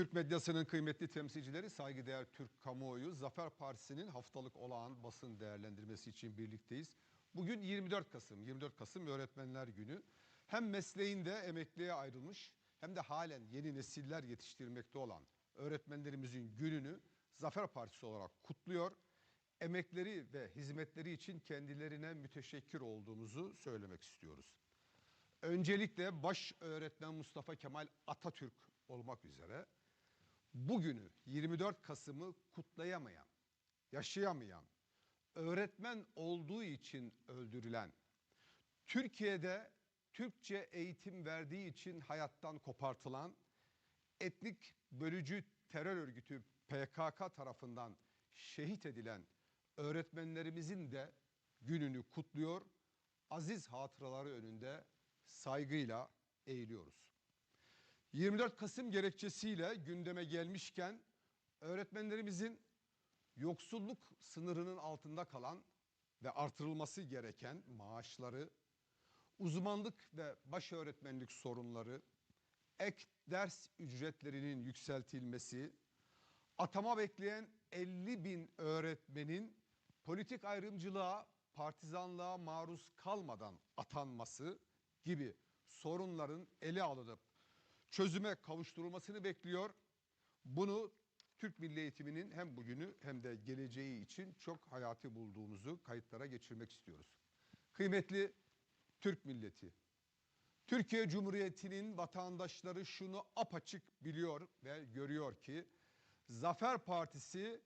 Türk medyasının kıymetli temsilcileri, saygıdeğer Türk kamuoyu, Zafer Partisi'nin haftalık olağan basın değerlendirmesi için birlikteyiz. Bugün 24 Kasım, 24 Kasım Öğretmenler Günü. Hem mesleğinde emekliye ayrılmış hem de halen yeni nesiller yetiştirmekte olan öğretmenlerimizin gününü Zafer Partisi olarak kutluyor. Emekleri ve hizmetleri için kendilerine müteşekkir olduğumuzu söylemek istiyoruz. Öncelikle baş öğretmen Mustafa Kemal Atatürk olmak üzere bugünü 24 Kasım'ı kutlayamayan, yaşayamayan, öğretmen olduğu için öldürülen, Türkiye'de Türkçe eğitim verdiği için hayattan kopartılan, etnik bölücü terör örgütü PKK tarafından şehit edilen öğretmenlerimizin de gününü kutluyor, aziz hatıraları önünde saygıyla eğiliyoruz. 24 Kasım gerekçesiyle gündeme gelmişken öğretmenlerimizin yoksulluk sınırının altında kalan ve artırılması gereken maaşları, uzmanlık ve baş öğretmenlik sorunları, ek ders ücretlerinin yükseltilmesi, atama bekleyen 50 bin öğretmenin politik ayrımcılığa, partizanlığa maruz kalmadan atanması gibi sorunların ele alınıp çözüme kavuşturulmasını bekliyor. Bunu Türk Milli Eğitimi'nin hem bugünü hem de geleceği için çok hayati bulduğumuzu kayıtlara geçirmek istiyoruz. Kıymetli Türk milleti, Türkiye Cumhuriyeti'nin vatandaşları şunu apaçık biliyor ve görüyor ki Zafer Partisi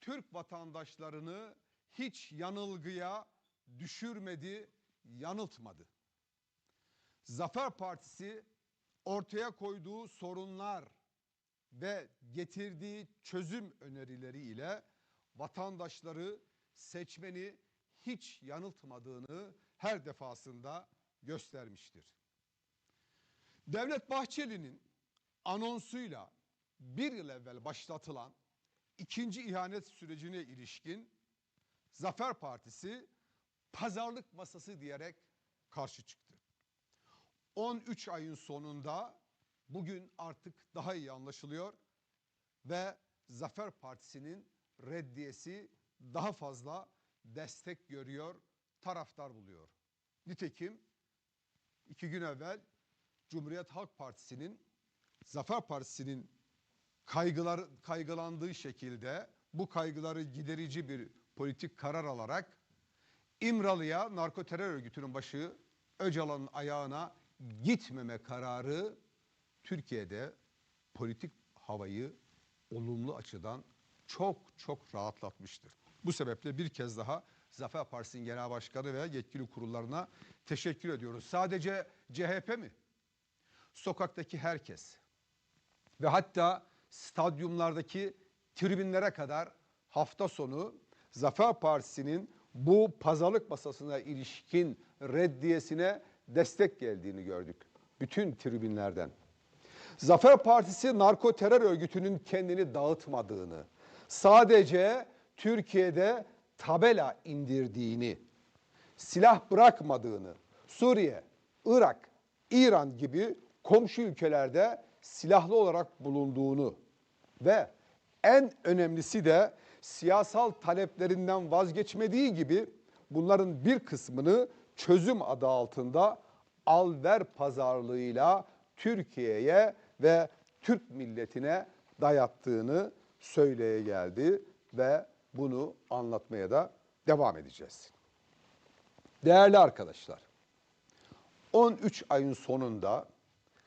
Türk vatandaşlarını hiç yanılgıya düşürmedi, yanıltmadı. Zafer Partisi ortaya koyduğu sorunlar ve getirdiği çözüm önerileriyle vatandaşları, seçmeni hiç yanıltmadığını her defasında göstermiştir. Devlet Bahçeli'nin anonsuyla bir yıl evvel başlatılan ikinci ihanet sürecine ilişkin Zafer Partisi pazarlık masası diyerek karşı çıktı. 13 ayın sonunda bugün artık daha iyi anlaşılıyor ve Zafer Partisi'nin reddiyesi daha fazla destek görüyor, taraftar buluyor. Nitekim iki gün evvel Cumhuriyet Halk Partisi'nin Zafer Partisi'nin kaygılar, kaygılandığı şekilde bu kaygıları giderici bir politik karar alarak İmralı'ya narko terör örgütünün başı Öcalan'ın ayağına gitmeme kararı Türkiye'de politik havayı olumlu açıdan çok çok rahatlatmıştır. Bu sebeple bir kez daha Zafer Partisi'nin genel başkanı ve yetkili kurullarına teşekkür ediyoruz. Sadece CHP mi? Sokaktaki herkes ve hatta stadyumlardaki tribünlere kadar hafta sonu Zafer Partisi'nin bu pazarlık masasına ilişkin reddiyesine destek geldiğini gördük. Bütün tribünlerden. Zafer Partisi narko terör örgütünün kendini dağıtmadığını, sadece Türkiye'de tabela indirdiğini, silah bırakmadığını, Suriye, Irak, İran gibi komşu ülkelerde silahlı olarak bulunduğunu ve en önemlisi de siyasal taleplerinden vazgeçmediği gibi bunların bir kısmını çözüm adı altında al-ver pazarlığıyla Türkiye'ye ve Türk milletine dayattığını söyleye geldi ve bunu anlatmaya da devam edeceğiz. Değerli arkadaşlar, 13 ayın sonunda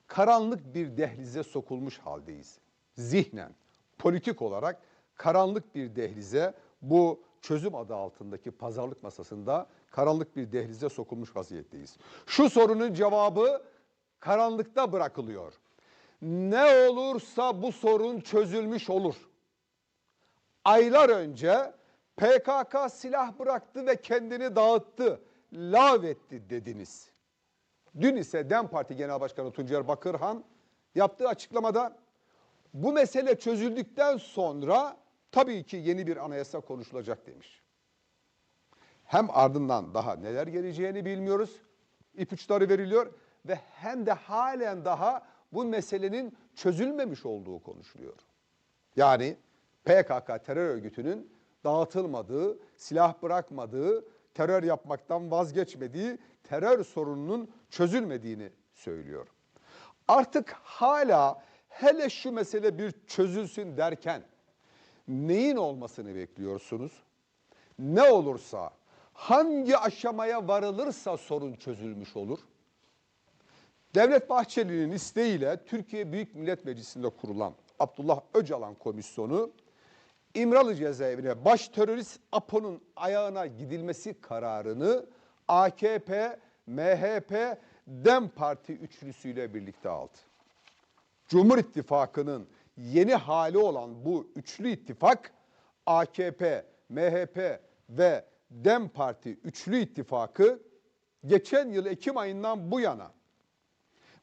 karanlık bir dehlize sokulmuş haldeyiz. Zihnen, politik olarak karanlık bir dehlize bu çözüm adı altındaki pazarlık masasında karanlık bir dehlize sokulmuş vaziyetteyiz. Şu sorunun cevabı karanlıkta bırakılıyor. Ne olursa bu sorun çözülmüş olur. Aylar önce PKK silah bıraktı ve kendini dağıttı, lağvetti dediniz. Dün ise DEM Parti Genel Başkanı Tuncer Bakırhan yaptığı açıklamada bu mesele çözüldükten sonra tabii ki yeni bir anayasa konuşulacak demiş. Hem ardından daha neler geleceğini bilmiyoruz. İpuçları veriliyor ve hem de halen daha bu meselenin çözülmemiş olduğu konuşuluyor. Yani PKK terör örgütünün dağıtılmadığı, silah bırakmadığı, terör yapmaktan vazgeçmediği, terör sorununun çözülmediğini söylüyor. Artık hala hele şu mesele bir çözülsün derken neyin olmasını bekliyorsunuz? Ne olursa, hangi aşamaya varılırsa sorun çözülmüş olur. Devlet Bahçeli'nin isteğiyle Türkiye Büyük Millet Meclisi'nde kurulan Abdullah Öcalan Komisyonu İmralı cezaevine baş terörist APO'nun ayağına gidilmesi kararını AKP, MHP, DEM Parti üçlüsüyle birlikte aldı. Cumhur İttifakı'nın yeni hali olan bu üçlü ittifak AKP, MHP ve DEM Parti üçlü ittifakı geçen yıl Ekim ayından bu yana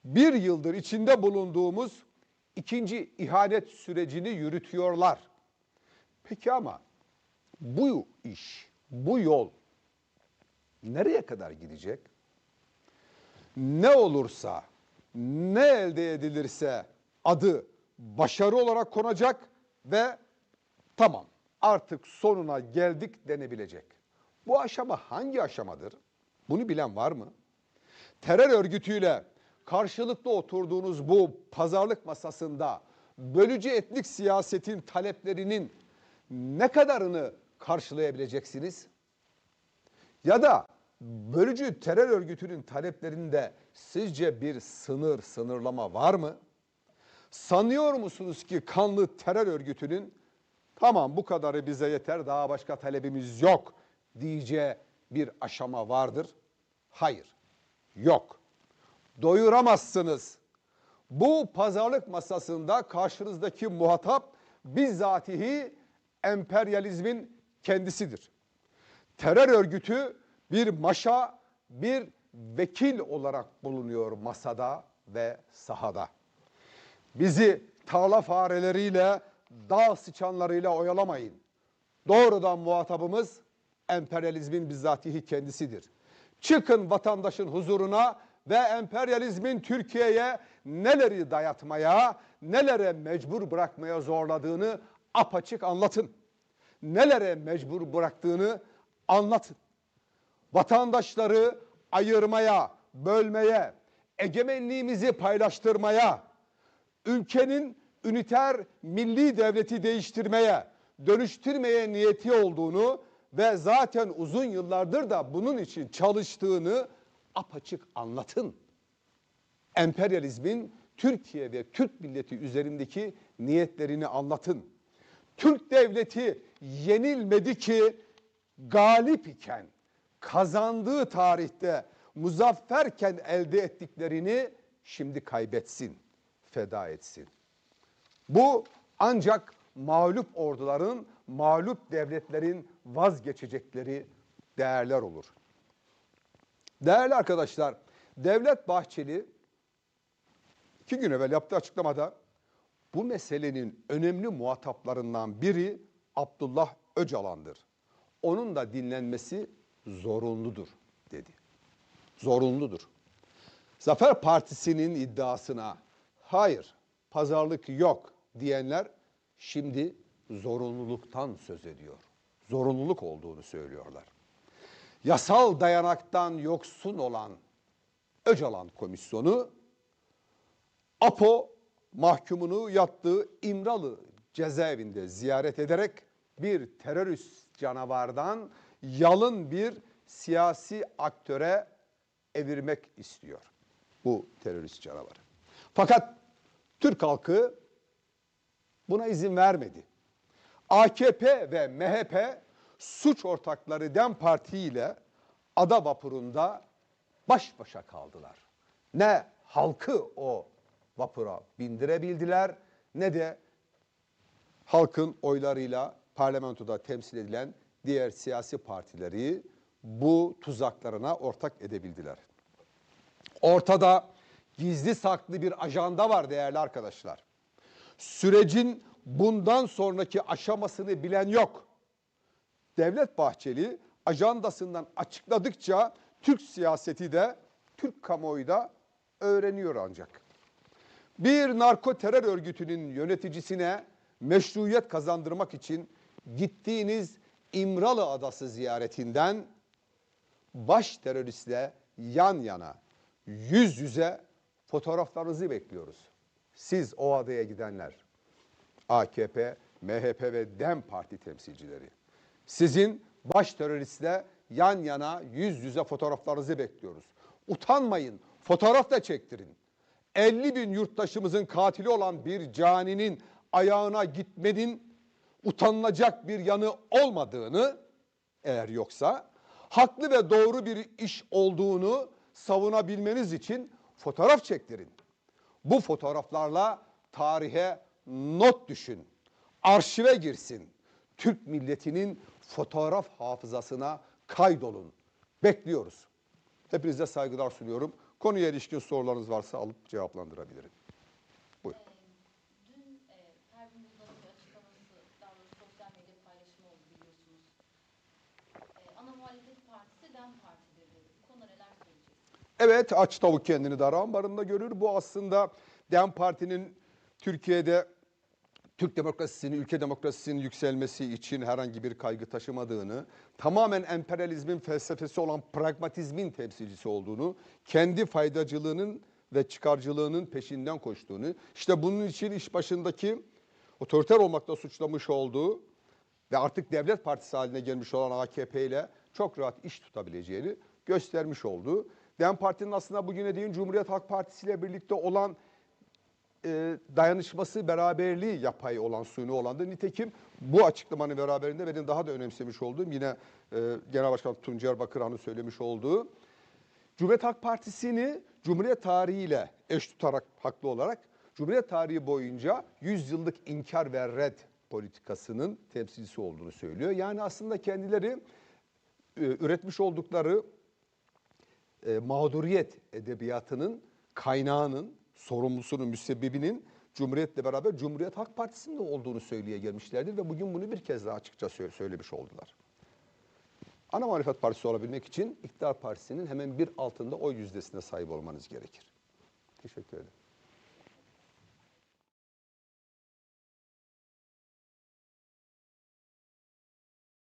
bir yıldır içinde bulunduğumuz ikinci ihanet sürecini yürütüyorlar. Peki ama bu iş, bu yol nereye kadar gidecek? Ne olursa, ne elde edilirse adı başarı olarak konacak ve tamam artık sonuna geldik denebilecek. Bu aşama hangi aşamadır? Bunu bilen var mı? Terör örgütüyle karşılıklı oturduğunuz bu pazarlık masasında bölücü etnik siyasetin taleplerinin ne kadarını karşılayabileceksiniz? Ya da bölücü terör örgütünün taleplerinde sizce bir sınır, sınırlama var mı? Sanıyor musunuz ki kanlı terör örgütünün tamam bu kadarı bize yeter daha başka talebimiz yok diyeceği bir aşama vardır? Hayır, yok. Doyuramazsınız. Bu pazarlık masasında karşınızdaki muhatap bizzatihi emperyalizmin kendisidir. Terör örgütü bir maşa, bir vekil olarak bulunuyor masada ve sahada. Bizi tarla fareleriyle, dağ sıçanlarıyla oyalamayın. Doğrudan muhatabımız emperyalizmin bizzatihi kendisidir. Çıkın vatandaşın huzuruna ve emperyalizmin Türkiye'ye neleri dayatmaya, nelere mecbur bırakmaya zorladığını apaçık anlatın. Nelere mecbur bıraktığını anlatın. Vatandaşları ayırmaya, bölmeye, egemenliğimizi paylaştırmaya, ülkenin üniter milli devleti değiştirmeye, dönüştürmeye niyeti olduğunu ve zaten uzun yıllardır da bunun için çalıştığını apaçık anlatın. Emperyalizmin Türkiye ve Türk milleti üzerindeki niyetlerini anlatın. Türk devleti yenilmedi ki galip iken kazandığı tarihte muzafferken elde ettiklerini şimdi kaybetsin, feda etsin. Bu ancak mağlup orduların, mağlup devletlerin vazgeçecekleri değerler olur. Değerli arkadaşlar, Devlet Bahçeli iki gün evvel yaptığı açıklamada bu meselenin önemli muhataplarından biri Abdullah Öcalan'dır. Onun da dinlenmesi zorunludur dedi. Zorunludur. Zafer Partisi'nin iddiasına hayır pazarlık yok diyenler şimdi zorunluluktan söz ediyor. Zorunluluk olduğunu söylüyorlar. Yasal dayanaktan yoksun olan Öcalan Komisyonu APO mahkumunu yattığı İmralı cezaevinde ziyaret ederek bir terörist canavardan yalın bir siyasi aktöre evirmek istiyor bu terörist canavarı. Fakat Türk halkı buna izin vermedi. AKP ve MHP suç ortakları DEM Parti ile ada vapurunda baş başa kaldılar. Ne halkı o vapura bindirebildiler ne de halkın oylarıyla parlamentoda temsil edilen diğer siyasi partileri bu tuzaklarına ortak edebildiler. Ortada gizli saklı bir ajanda var değerli arkadaşlar. Sürecin bundan sonraki aşamasını bilen yok. Devlet Bahçeli ajandasından açıkladıkça Türk siyaseti de Türk kamuoyu da öğreniyor ancak. bir narko terör örgütünün yöneticisine meşruiyet kazandırmak için gittiğiniz İmralı Adası ziyaretinden baş teröristle yan yana, yüz yüze fotoğraflarınızı bekliyoruz. Siz o adaya gidenler, AKP, MHP ve DEM Parti temsilcileri. Sizin baş teröristle yan yana, yüz yüze fotoğraflarınızı bekliyoruz. Utanmayın, fotoğraf da çektirin. 50 bin yurttaşımızın katili olan bir caninin ayağına gitmenin utanılacak bir yanı olmadığını eğer yoksa haklı ve doğru bir iş olduğunu savunabilmeniz için fotoğraf çektirin. Bu fotoğraflarla tarihe not düşün. Arşive girsin. Türk milletinin fotoğraf hafızasına kaydolun. Bekliyoruz. Hepinize saygılar sunuyorum. Konuya ilişkin sorularınız varsa alıp cevaplandırabilirim. Buyurun. Dün e, Pervin Buldan'ın bir açıklaması, daha doğrusu sosyal medya paylaşımı oldu biliyorsunuz. E, ana muhalefet partisi DEM Parti'dir dedi. Bu konuda neler söyleyeceksiniz? Evet aç tavuk kendini dar ambarında görür. Bu aslında DEM Parti'nin Türkiye'de Türk demokrasisinin, ülke demokrasisinin yükselmesi için herhangi bir kaygı taşımadığını, tamamen emperyalizmin felsefesi olan pragmatizmin temsilcisi olduğunu, kendi faydacılığının ve çıkarcılığının peşinden koştuğunu, işte bunun için iş başındaki otoriter olmakta suçlamış olduğu ve artık devlet partisi haline gelmiş olan AKP ile çok rahat iş tutabileceğini göstermiş oldu. DEM Parti'nin aslında bugüne değin Cumhuriyet Halk Partisi ile birlikte olan e, dayanışması, beraberliği yapay olan, suni olandı. Nitekim bu açıklamanın beraberinde benim daha da önemsemiş olduğum yine e, Genel Başkan Tuncer Bakıran'ın söylemiş olduğu Cumhuriyet Halk Partisi'ni Cumhuriyet tarihiyle eş tutarak haklı olarak Cumhuriyet tarihi boyunca 100 yıllık inkar ve red politikasının temsilcisi olduğunu söylüyor. Yani aslında kendileri e, üretmiş oldukları e, mağduriyet edebiyatının kaynağının, sorumlusunun, müsebbibinin Cumhuriyet'le beraber Cumhuriyet Halk Partisi'nin olduğunu söyleye gelmişlerdir ve bugün bunu bir kez daha açıkça sö- söylemiş oldular. Ana muhalefet partisi olabilmek için iktidar partisinin hemen bir altında oy yüzdesine sahip olmanız gerekir. Teşekkür ederim.